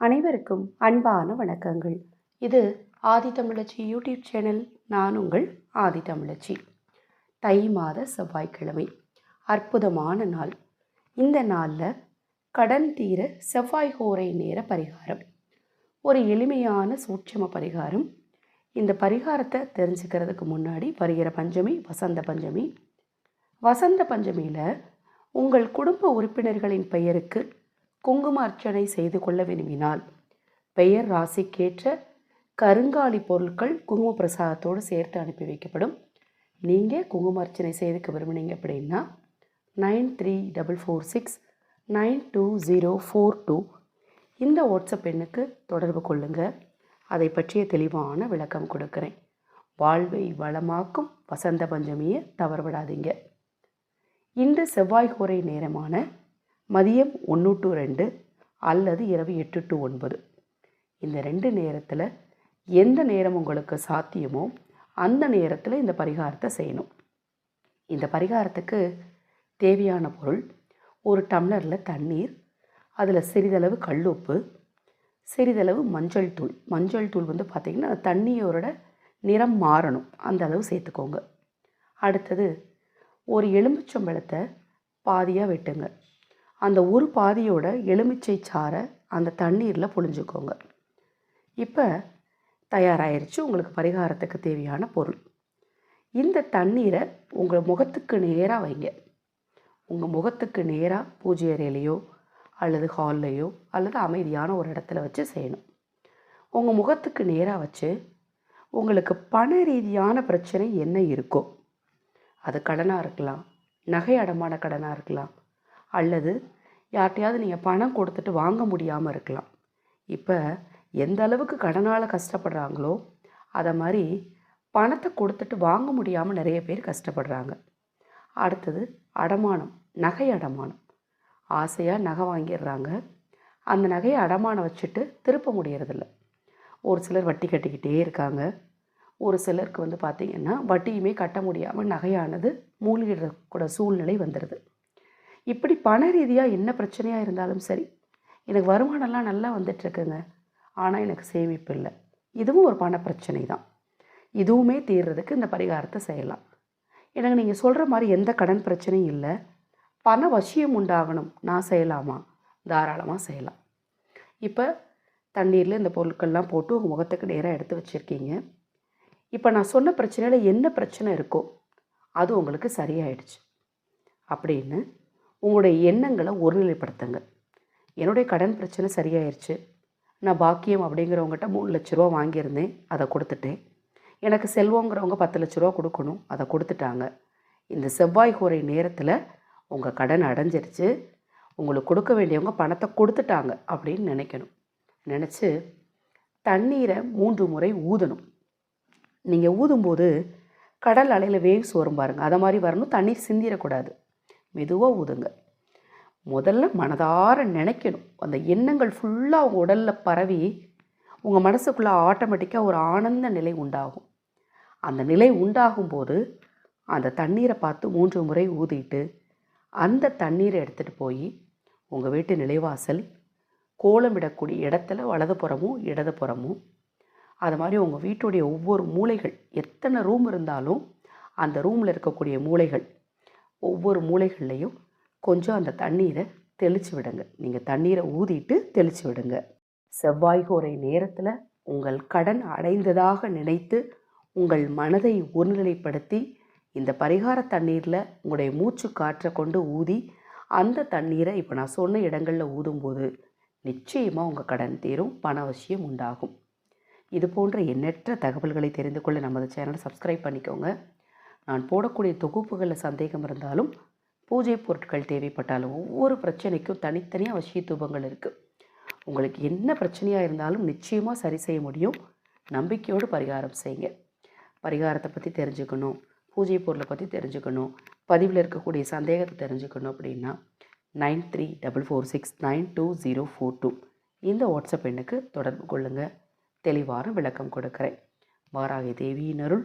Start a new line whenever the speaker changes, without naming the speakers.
அனைவருக்கும் அன்பான வணக்கங்கள். இது ஆதி தமிழச்சி யூடியூப் சேனல். நான் உங்கள் ஆதி தமிழச்சி. தை மாத செவ்வாய்க்கிழமை. அற்புதமான நாள். இந்த நாளில் கடன் தீர செவ்வாய் ஹோரை நேர பரிகாரம். ஒரு எளிமையான சூட்சம பரிகாரம். இந்த பரிகாரத்தை தெரிஞ்சுக்கிறதுக்கு முன்னாடி வருகிற பஞ்சமி வசந்த பஞ்சமி. வசந்த பஞ்சமியில் உங்கள் குடும்ப உறுப்பினர்களின் பெயருக்கு குங்கும அர்ச்சனை செய்து கொள்ள விரும்பினால் பெயர் ராசிக்கேற்ற கருங்காலி பொருட்கள் குங்கும பிரசாதத்தோடு சேர்த்து அனுப்பி வைக்கப்படும். நீங்கள் குங்கும அர்ச்சனை செய்துக்க விரும்புனீங்க அப்படின்னா nine three double four six nine two zero four two இந்த வாட்ஸ்அப் எண்ணுக்கு தொடர்பு கொள்ளுங்கள் அதை பற்றிய தெளிவான விளக்கம் கொடுக்குறேன். வாழ்வை வளமாக்கும் வசந்த பஞ்சமியை தவறவிடாதீங்க. இன்று செவ்வாய் கோரை நேரமான மதியம் ஒன்று டு ரெண்டு அல்லது இரவு எட்டு டு ஒன்பது. இந்த ரெண்டு நேரத்தில் எந்த நேரம் உங்களுக்கு சாத்தியமோ அந்த நேரத்தில் இந்த பரிகாரத்தை செய்யணும். இந்த பரிகாரத்துக்கு தேவையான பொருள் ஒரு டம்ளரில் தண்ணீர் அதில் சிறிதளவு கல்லுப்பு சிறிதளவு மஞ்சள் தூள். மஞ்சள் தூள் வந்து பார்த்திங்கன்னா அந்த தண்ணியோட நிறம் மாறணும். அந்த அளவு சேர்த்துக்கோங்க. அடுத்தது ஒரு எலுமிச்சம்பழத்தை பாதியாக வெட்டுங்க. அந்த ஒரு பாதியோட எலுமிச்சை சாறை அந்த தண்ணீரில் பொழிஞ்சுக்கோங்க. இப்போ தயாராகிருச்சு உங்களுக்கு பரிகாரத்துக்கு தேவையான பொருள். இந்த தண்ணீரை உங்கள் முகத்துக்கு நேராக வைங்க. உங்கள் முகத்துக்கு நேராக பூஜை அறையிலையோ அல்லது ஹால்லையோ அல்லது அமைதியான ஒரு இடத்துல வச்சு செய்யணும். உங்கள் முகத்துக்கு நேராக வச்சு உங்களுக்கு பண ரீதியான பிரச்சனை என்ன இருக்கோ அது கடனாக இருக்கலாம் நகை அடமான கடனாக இருக்கலாம் அல்லது யார்கிட்டையாவது நீங்கள் பணம் கொடுத்துட்டு வாங்க முடியாமல் இருக்கலாம். இப்போ எந்த அளவுக்கு கடனால் கஷ்டப்படுறாங்களோ அதை மாதிரி பணத்தை கொடுத்துட்டு வாங்க முடியாமல் நிறைய பேர் கஷ்டப்படுறாங்க. அடுத்தது அடமானம் நகை அடமானம். ஆசையாக நகை வாங்கிடுறாங்க. அந்த நகையை அடமானம் வச்சுட்டு திருப்ப முடியறதில்ல. ஒரு சிலர் வட்டி கட்டிக்கிட்டே இருக்காங்க. ஒரு சிலருக்கு வந்து பார்த்திங்கன்னா வட்டியுமே கட்ட முடியாமல் நகையானது மூழ்கிடக்கூட சூழ்நிலை வந்துடுது. இப்படி பண ரீதியாக என்ன பிரச்சனையாக இருந்தாலும் சரி எனக்கு வருமானம்லாம் நல்லா வந்துட்டுருக்குங்க. ஆனால் எனக்கு சேமிப்பு இல்லை. இதுவும் ஒரு பண பிரச்சனை தான். இதுவுமே தீர்றதுக்கு இந்த பரிகாரத்தை செய்யலாம். எனக்கு நீங்கள் சொல்கிற மாதிரி எந்த கடன் பிரச்சனையும் இல்லை. பண வசியம் உண்டாகணும். நான் செய்யலாமா? தாராளமாக செய்யலாம். இப்போ தண்ணீரில் இந்த பொருட்கள்லாம் போட்டு உங்கள் முகத்துக்கு நேராக எடுத்து வச்சுருக்கீங்க. இப்போ நான் சொன்ன பிரச்சனையில் என்ன பிரச்சனை இருக்கோ அது உங்களுக்கு சரியாயிடுச்சு. அப்படின்னு உங்களுடைய எண்ணங்களை ஒருநிலைப்படுத்துங்க. என்னுடைய கடன் பிரச்சனை சரியாயிருச்சு. நான் பாக்கியம் அப்படிங்கிறவங்ககிட்ட மூணு லட்ச ரூபா வாங்கியிருந்தேன். அதை கொடுத்துட்டேன். எனக்கு செல்வங்கிறவங்க பத்து லட்ச ரூபா கொடுக்கணும். அதை கொடுத்துட்டாங்க. இந்த செவ்வாய் கோரை நேரத்தில் உங்கள் கடன் அடைஞ்சிருச்சு. உங்களுக்கு கொடுக்க வேண்டியவங்க பணத்தை கொடுத்துட்டாங்க அப்படின்னு நினைக்கணும். நினச்சி தண்ணீரை மூன்று முறை ஊதணும். நீங்கள் ஊதும்போது கடல் அலையில் வேவ்ஸ் வரும் பாருங்கள் அதை மாதிரி வரணும். தண்ணீர் சிந்திடக்கூடாது. மெதுவாக ஊதுங்க. முதல்ல மனதார நினைக்கணும். அந்த எண்ணங்கள் ஃபுல்லாக உங்கள் உடலில் பரவி உங்கள் மனசுக்குள்ளே ஆட்டோமேட்டிக்காக ஒரு ஆனந்த நிலை உண்டாகும். அந்த நிலை உண்டாகும் போது அந்த தண்ணீரை பார்த்து மூன்று முறை ஊதிட்டு அந்த தண்ணீரை எடுத்துகிட்டு போய் உங்கள் வீட்டு நிலைவாசல் கோலமிடக்கூடிய இடத்துல வலதுபுறமும் இடதுபுறமும் அது மாதிரி உங்கள் வீட்டுடைய ஒவ்வொரு மூளைகள் எத்தனை ரூம் இருந்தாலும் அந்த ரூமில் இருக்கக்கூடிய மூளைகள் ஒவ்வொரு மூளைகள்லையும் கொஞ்சம் அந்த தண்ணீரை தெளித்து விடுங்க. நீங்கள் தண்ணீரை ஊதிட்டு தெளித்து விடுங்க. செவ்வாய் கோரை நேரத்தில் உங்கள் கடன் அடைந்ததாக நினைத்து உங்கள் மனதை ஒருநிலைப்படுத்தி இந்த பரிகார தண்ணீரில் உங்களுடைய மூச்சு காற்றை கொண்டு ஊதி அந்த தண்ணீரை இப்போ நான் சொன்ன இடங்களில் ஊதும்போது நிச்சயமாக உங்கள் கடன் தீரும் பண அவசியம் உண்டாகும். இது போன்ற எண்ணற்ற தகவல்களை தெரிந்து கொள்ள நமது சேனலை சப்ஸ்கிரைப் பண்ணிக்கோங்க. நான் போடக்கூடிய தொகுப்புகளில் சந்தேகம் இருந்தாலும் பூஜை பொருட்கள் தேவைப்பட்டாலும் ஒவ்வொரு பிரச்சனைக்கும் தனித்தனியாக அவசிய தூபங்கள் இருக்குது உங்களுக்கு என்ன பிரச்சனையாக இருந்தாலும் நிச்சயமாக சரி செய்ய முடியும். நம்பிக்கையோடு பரிகாரம் செய்யுங்க. பரிகாரத்தை பற்றி தெரிஞ்சுக்கணும். பூஜை பொருளை பற்றி தெரிஞ்சுக்கணும். பதிவில் இருக்கக்கூடிய சந்தேகத்தை தெரிஞ்சுக்கணும் அப்படின்னா nine three double four six nine two zero four two இந்த வாட்ஸ்அப் எண்ணுக்கு தொடர்பு கொள்ளுங்கள் தெளிவான விளக்கம் கொடுக்குறேன். வாராகி தேவியின் அருள்.